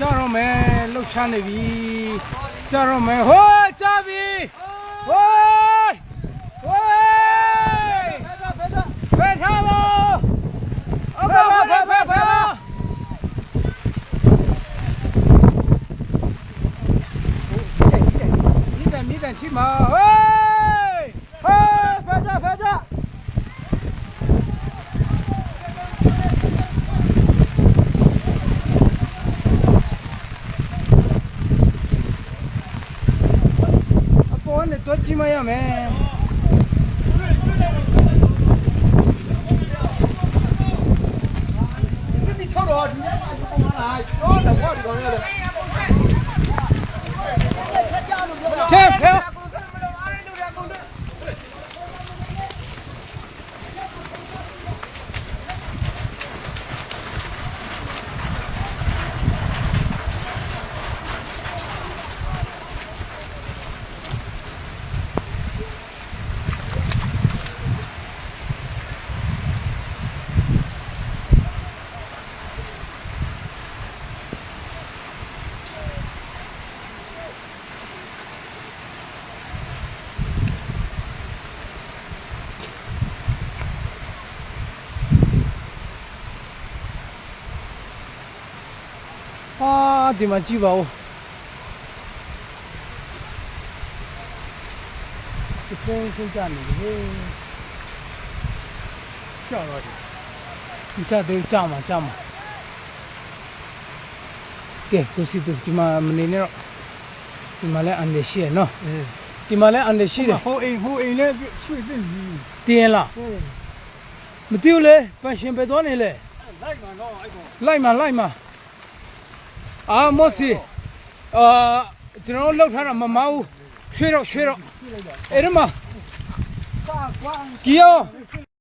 ကြာတော့မယ်လှုပ်ရှားနေပြီကြာတော့မယ်ဟိုးကြာပြီဟိုးဟိုးဖဲထားပါဟုတ်ကဲ့ဖဲဖဲဖဲမိတန်မိတန်ချိမဟိုးဟိုးဖဲကြဖဲကြ အပေါ် နဲ့တွဲကြည့်မရမယ်တော့တော့ဒီမှာပုံမှန်လားတော့တော့ဒီကောင်ရတယ်ချက်ခဲ ဟာဒီမှာကြည့်ပါဦးဒီစင်းစင်းကြနေလေကြောက်တော့ဒီဒီချက်သေးကြောက်မှာကြောက်မှာကဲကိုစီတို့ဒီမှာမနေနဲ့တော့ဒီမှာလည်းအန်နေရှိရနော်ဒီမှာလည်းအန်နေရှိတယ်ဟိုအိမ်ဟိုအိမ်နဲ့ရွှေ့သိမ့်ပြီတင်းလားမသိဘူးလေပန်ရှင်ပဲသွားနေလေလိုက်မှာတော့အဲ့ကောင်လိုက်မှာလိုက်မှာ အာမော့စီအာကျွန်တော်တို့လောက်ထားတာမမအောင်ရွှေတော့ရွှေတော့အဲ့ဒီမှာ大关。ကြီးရော